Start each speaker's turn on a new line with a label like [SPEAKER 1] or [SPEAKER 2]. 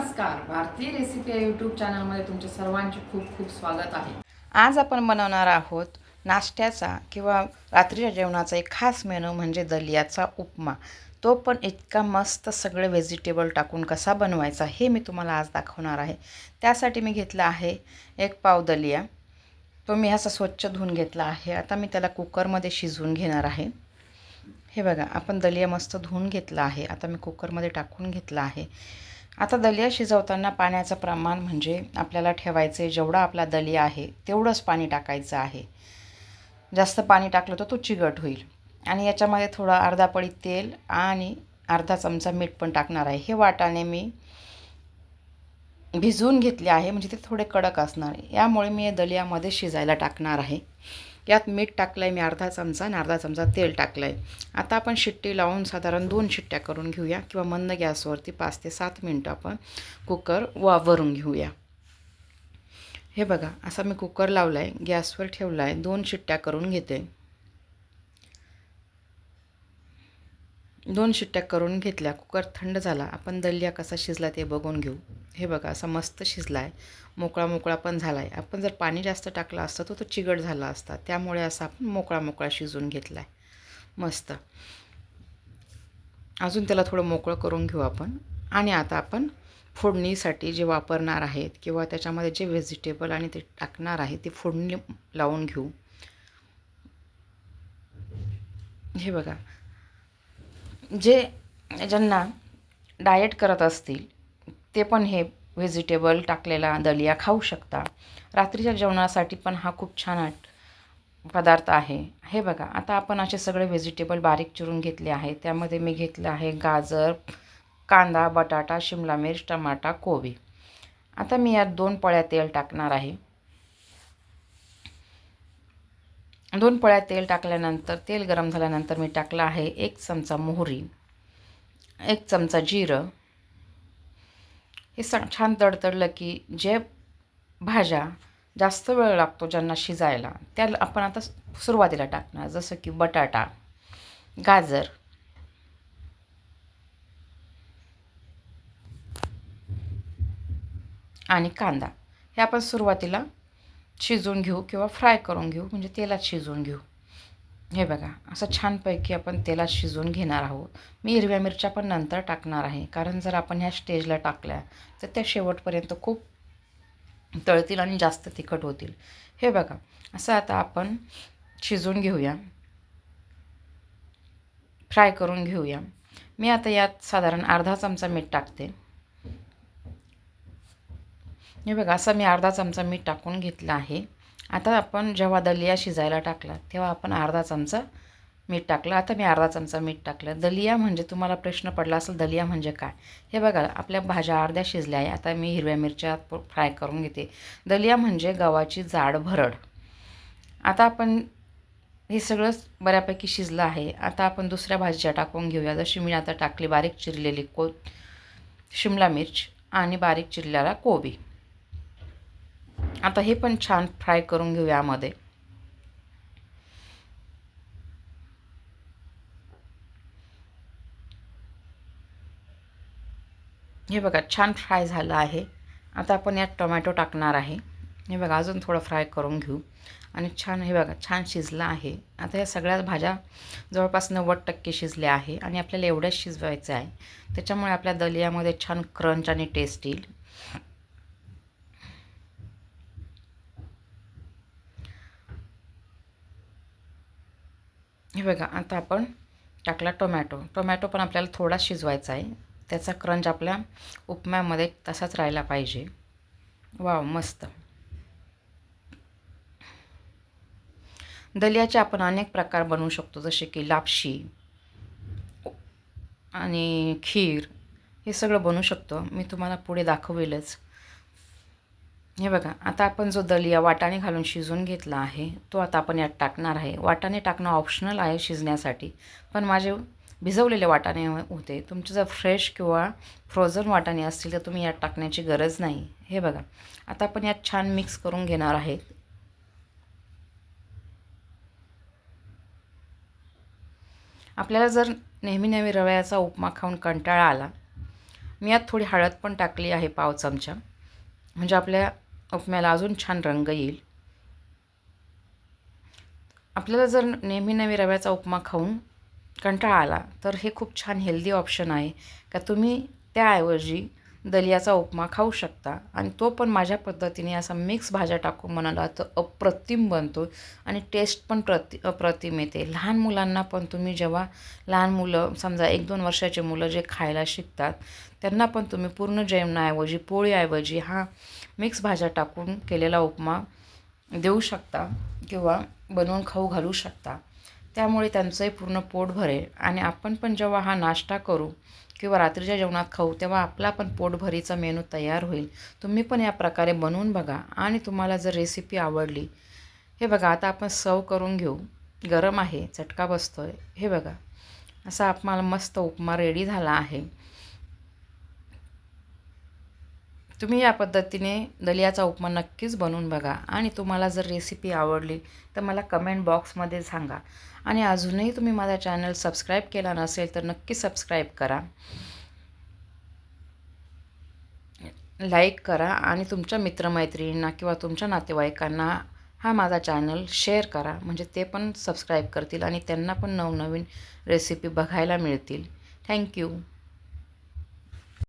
[SPEAKER 1] नमस्कार. भारतीय रेसिपी या यूट्यूब चॅनलमध्ये तुमचे सर्वांचे खूप खूप स्वागत आहे.
[SPEAKER 2] आज आपण बनवणार आहोत नाश्त्याचा किंवा रात्रीच्या जेवणाचा एक खास मेनू म्हणजे दलियाचा उपमा. तो पण इतका मस्त सगळे व्हेजिटेबल टाकून कसा बनवायचा हे मी तुम्हाला आज दाखवणार आहे. त्यासाठी मी घेतला आहे एक पाव दलिया. तो मी असा स्वच्छ धुवून घेतला आहे. आता मी त्याला कुकरमध्ये शिजवून घेणार आहे. हे बघा आपण दलिया मस्त धुवून घेतला आहे. आता मी कुकरमध्ये टाकून घेतला आहे. आता दलिया शिजवताना पाण्याचं प्रमाण म्हणजे आपल्याला ठेवायचे जेवढा आपला दलिया आहे तेवढंच पाणी टाकायचं आहे. जास्त पाणी टाकलं तर तो चिगट होईल. आणि याच्यामध्ये थोडं अर्धा पळी तेल आणि अर्धा चमचा मीठ पण टाकणार आहे. हे वाटाणे मी भिजवून घेतले आहे म्हणजे ते थोडे कडक असणार यामुळे मी हे दलियामध्ये शिजायला टाकणार आहे. यात मीठ टाकलं आहे मी अर्धा चमचा आणि अर्धा चमचा तेल टाकलं आहे आता आपण शिट्टी लावून साधारण दोन शिट्ट्या करून घेऊया किंवा मंद गॅसवरती पाच ते सात मिनटं आपण कुकर वावरून घेऊया. हे बघा असा मी कुकर लावला आहे गॅसवर ठेवला आहे दोन शिट्ट्या करून घेते. दोन शिट्ट्या करून घेतल्या कुकर थंड झाला. आपण दलिया कसा शिजला ते बघून घेऊ. हे बघा असा मस्त शिजला आहे मोकळा मोकळा पण झाला आहे आपण जर पाणी जास्त टाकलं असतं तर तो चिगट झाला असता. त्यामुळे असा आपण मोकळा मोकळा शिजून घेतला आहे मस्त. अजून त्याला थोडं मोकळं करून घेऊ आपण. आणि आता आपण फोडणीसाठी जे वापरणार आहेत किंवा त्याच्यामध्ये जे व्हेजिटेबल आणि ते टाकणार आहे ते फोडणी लावून घेऊ. हे बघा. जे ज्यांना डाएट करत असतील ते पण हे व्हेजिटेबल टाकलेला दलिया खाऊ शकता. रात्रीच्या जेवणासाठी पण हा खूप छान पदार्थ आहे. हे बघा आता आपण असे सगळे व्हेजिटेबल बारीक चिरून घेतले आहे त्यामध्ये मी घेतलं आहे गाजर कांदा बटाटा शिमला मिर्च टमाटा कोबी. आता मी यात दोन पळ्या तेल टाकणार आहे. दोन पळ्या तेल टाकल्यानंतर तेल गरम झाल्यानंतर मी टाकलं आहे एक चमचा मोहरी एक चमचा जिरं हे स छान तडतडलं की जे भाज्या जास्त वेळ लागतो ज्यांना शिजायला त्या आपण आता सुरुवातीला टाकणार. जसं की बटाटा गाजर. आणि कांदा. हे आपण सुरुवातीला शिजून घेऊ किंवा फ्राय करून घेऊ म्हणजे तेलात शिजवून घेऊ. हे बघा असं छानपैकी आपण तेलात शिजवून घेणार आहोत. मी हिरव्या मिरच्या पण नंतर टाकणार आहे. कारण जर आपण ह्या स्टेजला टाकल्या तर त्या शेवटपर्यंत खूप तळतील आणि जास्त तिखट होतील. हे बघा असं आता आपण शिजवून घेऊया. फ्राय करून घेऊया. मी आता यात साधारण अर्धा चमचा मीठ टाकते. हे बघा असं मी अर्धा चमचा मीठ टाकून घेतलं आहे. आता आपण जेव्हा दलिया शिजायला टाकला तेव्हा आपण अर्धा चमचा मीठ टाकलं. आता मी अर्धा चमचा मीठ टाकलं. दलिया म्हणजे तुम्हाला प्रश्न पडला असेल दलिया म्हणजे काय? हे बघा आपल्या भाज्या अर्ध्या शिजल्या आहे आता मी हिरव्या मिरच्या फ्राय करून घेते. दलिया म्हणजे गव्हाची जाड भरड. आता आपण हे सगळं बऱ्यापैकी शिजलं आहे. आता आपण दुसऱ्या भाज्या टाकून घेऊया. जशी मी आता टाकली बारीक चिरलेली को शिमला मिर्च आणि बारीक चिरलेला कोबी. आता हे पण छान फ्राय करून घेऊ यामध्ये. हे बघा छान फ्राय झालं आहे. आता आपण यात टोमॅटो टाकणार आहे. हे बघा अजून थोडं फ्राय करून घेऊ. आणि छान हे बघा छान शिजलं आहे. आता या सगळ्या भाज्या जवळपास नव्वद टक्के शिजल्या आहे आणि आपल्याला एवढंच शिजवायचं आहे. त्याच्यामुळे आपल्या दलियामध्ये छान क्रंच आणि टेस्ट येईल. हे बघा आता आपण टाकला टोमॅटो. टोमॅटो पण आपल्याला थोडा शिजवायचा आहे. त्याचा क्रंच आपल्या उपम्यामध्ये तसाच राहायला पाहिजे. वाव मस्त. दलियाचे आपण अनेक प्रकार बनवू शकतो जसे की लापशी आणि खीर. हे सगळं बनवू शकतो. मी तुम्हाला पुढे दाखवेलच. हे बघा आता आपण जो दलिया वाटाणे घालून शिजवून घेतला आहे तो आता आपण यात टाकणार आहे. वाटाणे टाकणं ऑप्शनल आहे शिजण्यासाठी. पण माझे भिजवलेले वाटाणे होते. तुमचे जर फ्रेश किंवा फ्रोझन वाटाणे असतील तर तुम्ही यात टाकण्याची गरज नाही. हे बघा आता आपण यात छान मिक्स करून घेणार आहे आपल्याला जर नेहमी नेहमी रव्याचा उपमा खाऊन कंटाळा आला मी यात थोडी हळद पण टाकली आहे पाव चमचा. म्हणजे आपल्या उपम्याला अजून छान रंग येईल. आपल्याला जर नेहमी नेहमी रव्याचा उपमा खाऊन कंटाळा आला तर हे खूप छान हेल्दी ऑप्शन आहे. का तुम्ही त्याऐवजी दलियाचा उपमा खाऊ शकता. आणि तो पण माझ्या पद्धतीने असा मिक्स भाज्या टाकून म्हणाला तर अप्रतिम बनतो. आणि टेस्ट पण प्रति अप्रतिम येते. लहान मुलांना पण तुम्ही जेव्हा लहान मुलं समजा एक दोन वर्षाचे मुलं जे खायला शिकतात त्यांना पण तुम्ही पूर्ण जेवणाऐवजी पोळीऐवजी हा मिक्स भाज्या टाकून केलेला उपमा देऊ शकता किंवा बनवून खाऊ घालू शकता. त्यामुळे त्यांचंही पूर्ण पोट भरेल. आणि आपण पण जेव्हा हा नाश्ता करू किंवा रात्रीच्या जेवणात खाऊ तेव्हा आपला पण पोटभरीचा मेनू तयार होईल. तुम्ही पण या प्रकारे बनवून बघा. आणि तुम्हाला जर रेसिपी आवडली हे बघा आता आपण सर्व करून घेऊ. गरम आहे चटका बसतो आहे हे बघा असा आपला मस्त उपमा रेडी झाला आहे. तुम्ही या पद्धतीने दलियाचा उपमा नक्कीच बनवून बघा. आणि तुम्हाला जर रेसिपी आवडली तर मला कमेंट बॉक्समध्ये सांगा. आणि अजूनही तुम्ही माझा चॅनल सबस्क्राईब केला नसेल तर नक्की सबस्क्राईब करा. लाईक करा आणि तुमच्या मित्रमैत्रिणींना किंवा तुमच्या नातेवाईकांना हा माझा चॅनल शेअर करा. म्हणजे ते पण सबस्क्राईब करतील आणि त्यांना पण नवनवीन रेसिपी बघायला मिळतील. थँक्यू